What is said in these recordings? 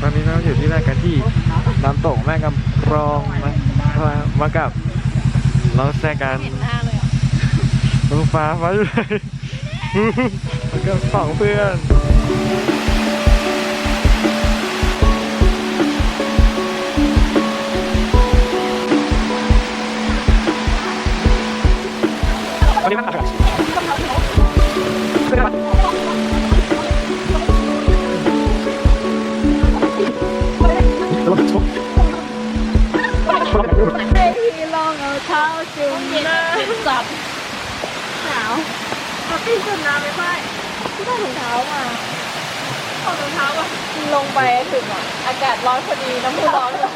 ตอนนี้เราอยู่ที่แรกกันที่น้ำตกแม่กำปรองนะมากับน้องแซกันเห็นหน้าเลยอะน้องฟ้าฟ้าอยู่ไหนแล้วก็สองเพื่อนวัน ไปถึงอะอากาศร้อนพอดีน้ำมูร้อนเลย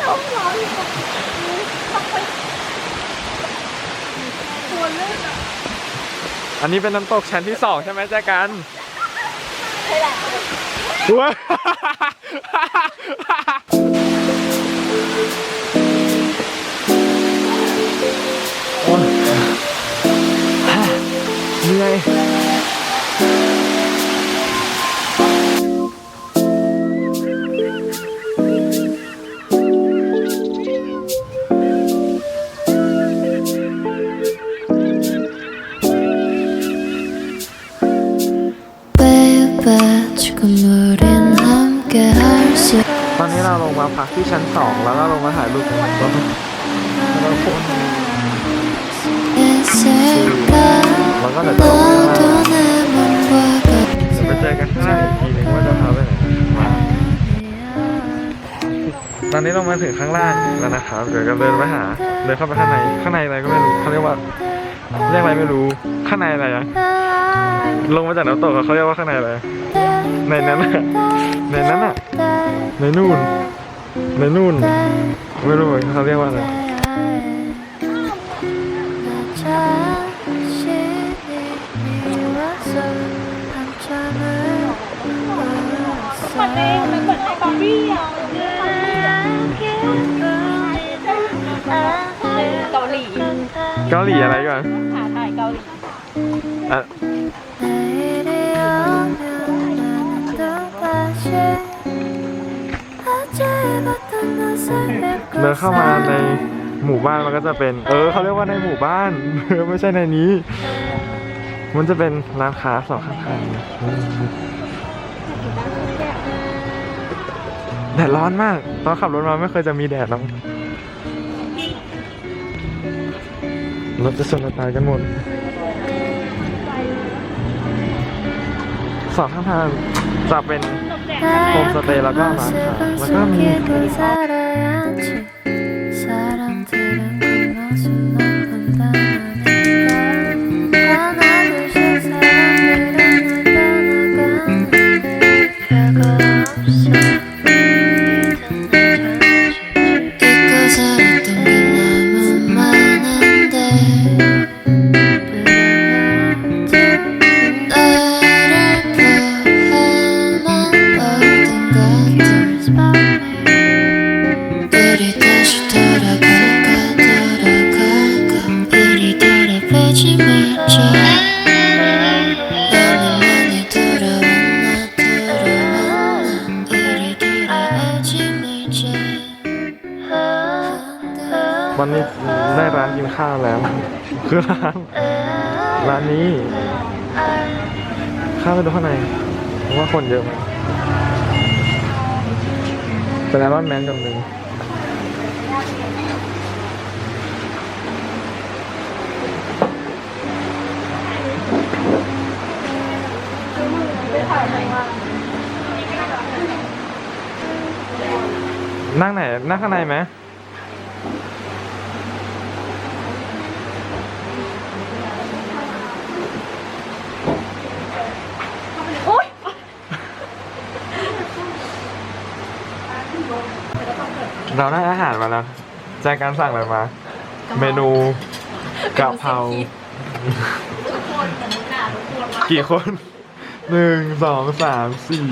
น้ำร้อนเลยควรเล่นอะอันนี้เป็นน้ำตกชั้นที่สองใช่ไหมแจกันใช่แหละว้าโอ้ยเหนื่อย ให้เราลงมาพักที่ชั้นสองแล้วก็ลงมาถ่ายรูปแล้วก็โพสแล้วก็เดี๋ยวจะลงมาเดี๋ยวไปเจอกันข้างหน้าอีกทีนึงว่าจะพาไปไหนตอนนี้เรามาถึงข้างล่างแล้วนะครับเดี๋ยวจะเดินไปหาเดินเข้าไปข้างในข้างในอะไรก็ไม่รู้เขาเรียกว่าเรียกอะไรไม่รู้ข้างในอะไรอะลงมาจากน้ำตกเขาเรียกว่าข้างในอะไรในนั้นอะในนั้นอะ ในนู่น ในนู่น ไม่รู้เขาเรียกว่าอะไรมันเลยเหมือนไอ้บลีเกาหลี เกาหลีอะไรก่อนถ่ายเกาหลีอะ เดินเข้ามาในหมู่บ้านมันก็จะเป็น เออเขาเรียกว่าในหมู่บ้าน ไม่ใช่ในนี้ มันจะเป็นร้านค้าสองข้างๆอืมแดดร้อนมาก ตอนขับรถมาไม่เคยจะมีแดดแล้วรถจะชนตายกันหมดสองข้างทางจะเป็นโฮมสเตย์แล้วก็ร้านค้าแล้วก็มี วันนี้ได้ร้านกินข้าวแล้ว คือร้านร้านนี้ ข้าวไปดูข้างในผมว่าคนเยอะมากเป็นไอรอนแมนจำหนึ่งนั่งไหน นั่งข้างในไหม เราได้อาหารมาแล้วแจากการสั่งอะไรมา เมนูกะเพรากี่คนหนึ่งสองสามสี่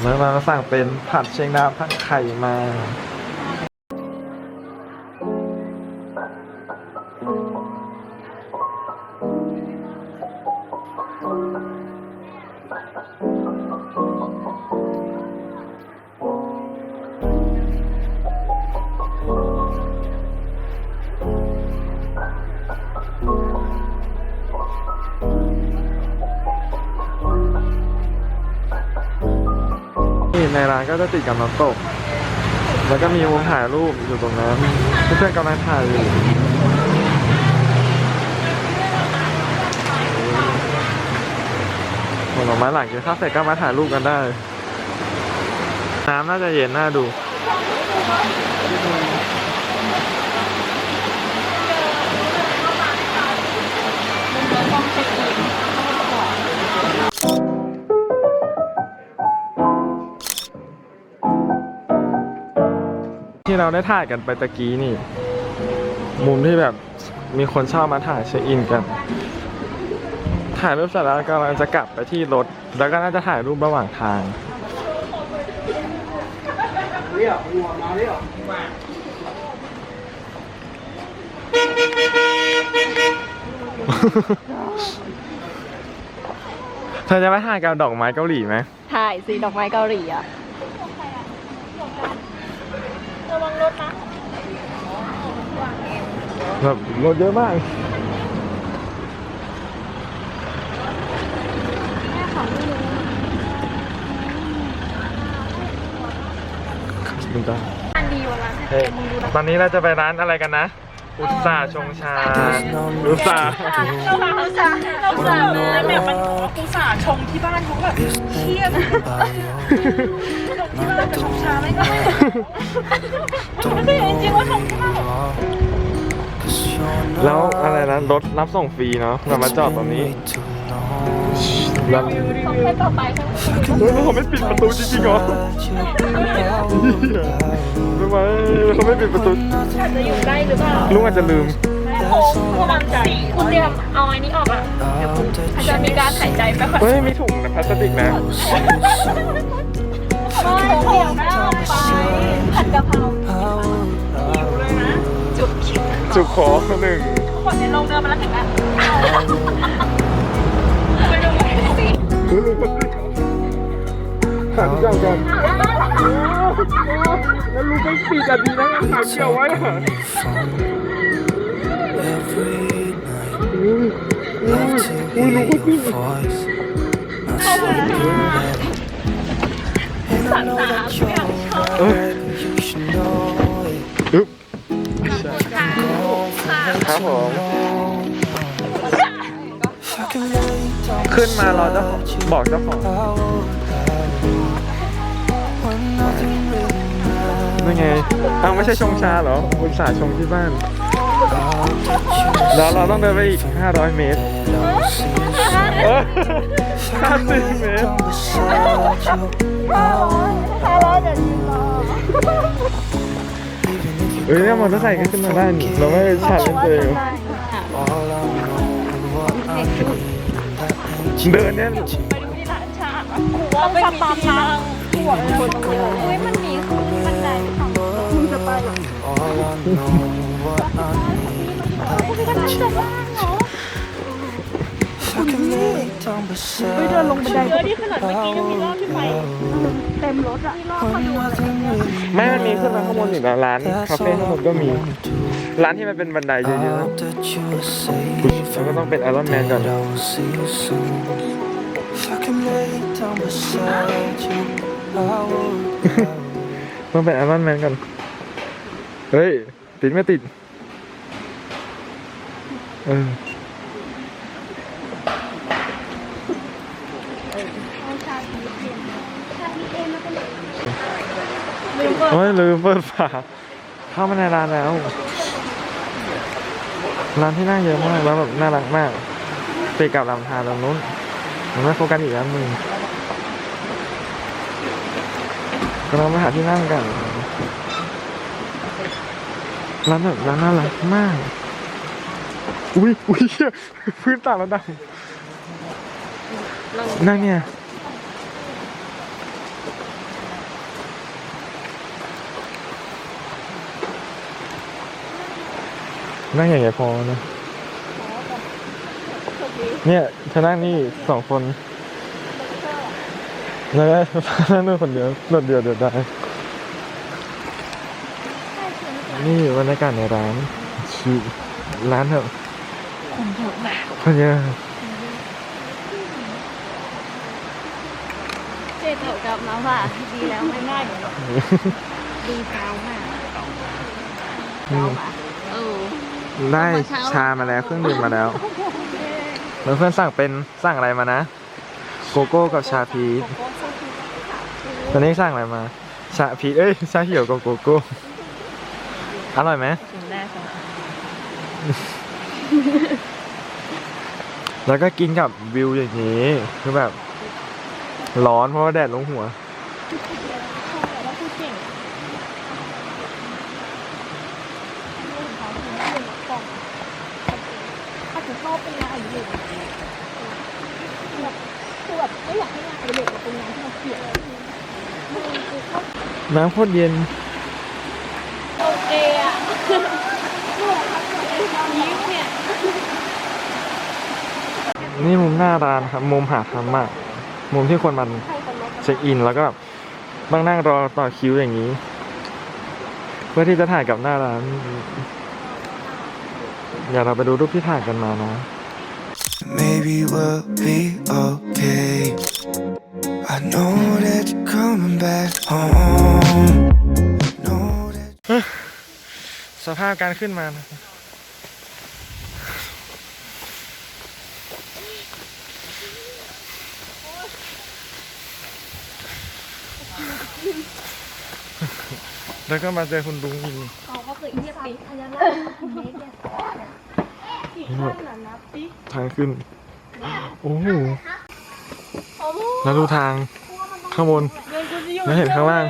แล้วเราสั่งเป็นผัดเชียงดาวผัดไข่มา ก็จะติดกับน้ำตก แล้วก็มีมุมถ่ายรูปอยู่ตรงนั้นเพื่อนๆกำลังถ่ายอยู่ผลไม้หลังกินข้าวเสร็จก็มาถ่ายรูปกันได้ น้ำน่าจะเย็นน่าดู เราได้ถ่ายกันไปตะกี้นี่ มุมที่แบบมีคนชอบมาถ่ายเช็คอินกัน ถ่ายรูปเสร็จแล้วกำลังจะกลับไปที่รถ แล้วก็น่าจะถ่ายรูประหว่างทางเธอจะไปถ่ายกับดอกไม้เกาหลีไหมถ่ายสีดอกไม้เกาหลีอะระ วังรถนะแบบรถเยอะมากดูจ้าอันดีวะร้านเฮ้ยตอนนี้เราจะไปร้านอะไรกันนะ อุตสาหชงชา อุตสาหเราสาเราสาเราสาแล้วแบบมันอุตส่าห์ชงที่บ้านเขาแบบเครียดชง ที่บ้านแต่ชงชาไม่ก็ไม่ได้จริงๆว่าชงที่บ้านแล้วอะไรนะรถรับส่งฟรีเนาะเรามาจอดตรงนี้แล้วเขาแค่ต่อไปใช่ไหมเฮ้ยแล้วเขาไม่ปิดประตูจริงๆเหรอทำไมเขาไม่ปิดประตูอาจจะอยู่ใกล้หรือเปล่าลุงอาจจะลืมโอ้กำลังใจคุณเตรียมเอาอันนี้ออกอะอาจจะมีการหายใจไปค่อยเฮ้ยมีถุงพลาสติกนะไม่ เดี๋ยวหน้าไปผัดกะเพราหิวเลยนะจุดคิดจุกขอหนึ่งคนในโรงเดินมาแล้วถึงอะไปดูสิเฮ้ยลุงคนนี้ขาดเจ้ากันแล้วลุงไม่ปิดอะดีนะขาเกี่ยวไว้อะอุ้ยลุงก็ขึ้น voice สามสามไม่อยากชอบเอ้ย you should know it อึ๊บครับผม If I can lay down ขึ้นมารอเจ้าของบอกเจ้าของ when nothing really matters นี่ไงอ้าวไม่ใช่ชงชาเหรออุตส่าห์ชงที่บ้าน I'll get you แล้วเราต้องเดินไปอีก 500 เมตร that I'll see you soon เออ If I can 50 lay เมตร ถ้าร้อยเดี๋ยวยืนรอ even if you เฮ้ยเนี่ยมอเตอร์ไซค์ก็ขึ้นมาได้นี่เราไม่ได้ชาเลนจ์ตัวเอง all I know what I need that ain't เดินเนี่ยเราไปตามทางหัวเลยคนเฮ้ยมันมีขึ้นบันไดไปทางมึงจะไปเหรอ ไม่เดินลงบันไดเยอะที่ขนาดเมื่อกี้ยังมีรอบที่ไปเต็มรถอะมีรอบเขาดูไม่มันมีขึ้นมาข้างบนอีกนะร้านคาเฟ่ข้างบนก็มี ร้านที่มันเป็นบันไดเยอะๆแล้วก็ต้องเป็นไอรอนแมนก่อนต้องเป็นไอรอนแมนก่อนเฮ้ย ติดไม่ติด เออ โอ้ยลืมเปิดฝาเข้ามาในร้านแล้ว ร้านที่น่าเยอะมากแล้วแบบน่ารักมากติดกับลำธารตรงนู้นมันไม่โฟกัสอีกร้านหนึ่งก็เราไปหาที่นั่งกันร้านแบบร้านน่ารักมาก อุ้ยอุ้ยพื้นต่างระดับนั่งเนี่ย นั่งอย่างเงี้ยพอนะเนี่ยเธอนั่งนี่สองคนแล้วก็นั่งนู่นคนเดียวรถเดียวเดียวได้นี่บรรยากาศในร้านชิวร้านแบบคนเยอะเจ็ดเกี่ยวกับน้ำว่าดีแล้วไม่ง่ายเดี๋ยวดีเช้ามากเช้ามาเออ ได้เช้าชามาแล้วเครื่องดื่มมาแล้วแล้วเพื่อนสั่งเป็นสั่งอะไรมานะ โกโก้กับชาพีชตอนนี้สั่งอะไรมา ชาพีชเอ้ยชาเขียวกับโกโก้อร่อยไหมถึงได้ค่ะแล้วก็กินกับวิวอย่างนี้คือแบบ ร้อนเพราะว่าแดดลงหัวแล้วพูดเก่งถ้าถึงช อบเป็นงานอดิเรกแบบคือแบบไม่อยากให้งานอดิเรกเป็นงานที่เราเกลียดน้ำโคตรเย็น โอเคอะยิ้มเนี่ยนี่มุมหน้าร้านครับ มุมหาทำมาก มุมที่คนมันเช็คอินแล้วก็แบบบางนั่งรอต่อคิวอย่างนี้ เพื่อที่จะถ่ายกับหน้าร้าน อย่าเราไปดูรูปที่ถ่ายกันมานะ Maybe we'll be okay. I know that you're coming back home. Know that สภาพการขึ้นมานะครับแล้วก็มาเจอคุณลุงอีก เขาก็คือเยียบปีพยานา ทางขึ้น โอ้โหแล้วดูทางข้างบน แล้วเห็นข้างล่าง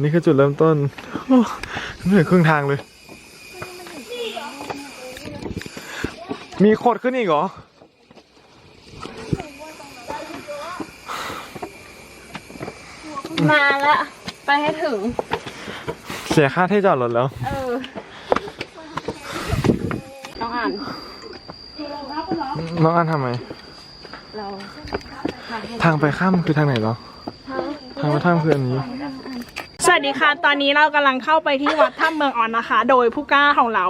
นี่คือจุดเริ่มต้นโอ้เหนื่อยครึ่งทางเลย มีโคดขึ้นอีกเหรอ มาละ ไปให้ถึง เสียค่าที่จอดรถแล้ว เออ ต้องอ่าน น้องอันทำไมเราทางไปข้ามคือทางไหนเหรอทางไปข้ามคืออันนี้ สวัสดีค่ะ ตอนนี้เรากำลังเข้าไปที่วัดถ้ำเมืองอ่อนนะคะ โดยผู้กล้าของเรา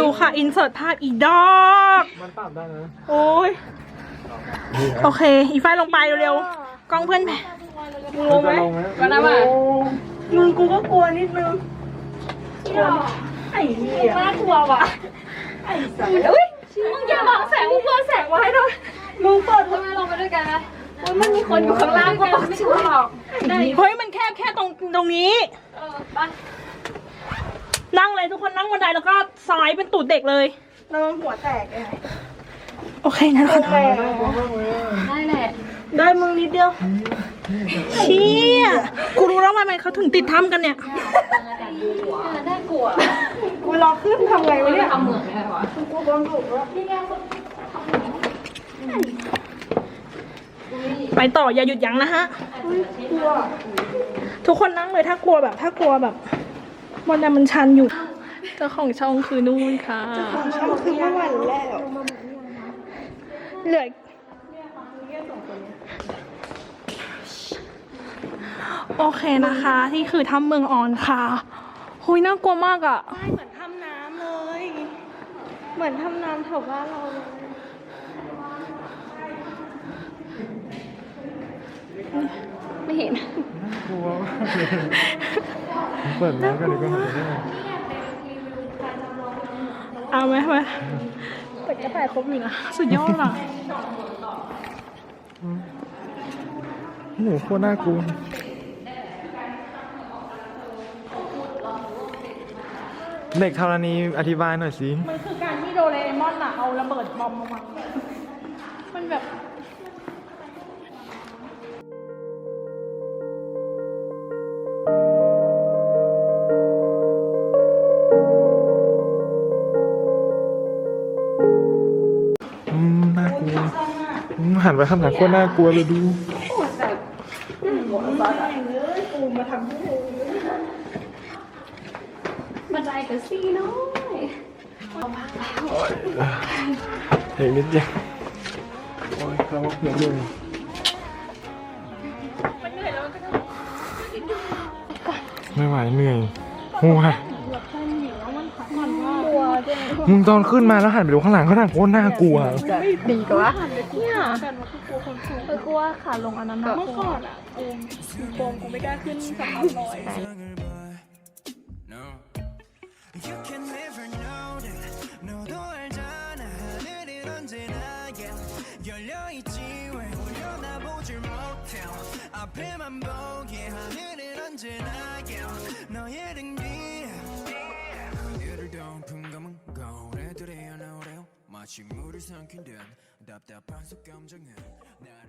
ดูค่ะ อินเสิร์ตภาพอีกดอกมันปรับได้นะ โอ้ย โอเค อีไฟลงไปเร็วๆ กล้องเพื่อนแม่มึงลงไหมก็ได้ป่ะมึงกูก็กลัวนิดนึงไอ้เหี้ยน่ากลัวว่ะ ไอ้สัสอุ้ยมึงอย่า บังแสงมึงเปิดแสงไว้ด้วยมึงเปิดทำไมลงไปด้วยกันนะโอ้ยมันมีคนอยู่ข้างล่างก็บอกไม่ถูกหรอกได้เฮ้ยมันแคบแค่ตรงตรงนี้ เออไปนั่งเลยทุกคนนั่งบันไดแล้วก็สไลด์เป็นตูดเด็กเลยระวังหัวแตกเลยโอเคงั้นคนได้แหละได้มึงนิดเดียวเชี่ยกู รู้แล้วว่าทำไมเขาถึงติดถ้ำกันเนี่ย น่ากลัวกูรอขึ้นทำไงวะเนี่ยทำเหมือนได้หรอไปต่ออย่าหยุดยั้งนะฮะทุกคนนั่งเลยถ้ากลัวแบบ ถ้ากลัวแบบวันนั้นมันชันอยู่ เจ้าของช่องคือนู่นค่ะช่องคือเมื่อวันแล้ว เหลือ โอเคนะคะที่คือถ้ำเมืองออนค่ะหุยน่ากลัวมากอะ่ะเหมือนถ้ำน้ำเลย เหมือนถ้ำน้ำแถวบ้านเราเลยไม่เห็น กลัวมากเลยเปิดน้ำกันดีกว่าเอาไหมไหมแต่ก็ถ่ายครบอยู่นะสุดยอดอะหนูโคตรน่ากลัว เด็กธรณีอธิบายหน่อยสิ มันคือการที่โดเรมอนอะเอาระเบิดบอมมาวางมันแบบอืมน่ากลัวอืมหันไปข้างหลังโคตรน่ากลัวเลยดูบัน ไดกับซี่น้อยเห็นนิดเดียวโอ้ยเราเพื่อนเลยไม่ไหวเหนื่อยโอ้ยตัวเจ๊มึงตอนขึ้นมาแล้วหันไปดูข้างหลังข้างหลังโคตรน่ากลัวดีกว่าเนี่ยเออกลัวขาลงอันนั้นนะเมื่อก่อนอะกูโกงกูไม่กล้าขึ้นสะพานลอย No. You can never know that 너도 알잖아. 하늘은 언제나 yeah 열려있지. 왜 올려다보질 못해. 앞에만 보게 하늘은 언제나 yeah 너의 등 뒤에 덮은 검은 거울에 들이어 나오래요 마치 물을 삼킨 듯 답답한 속감정은 날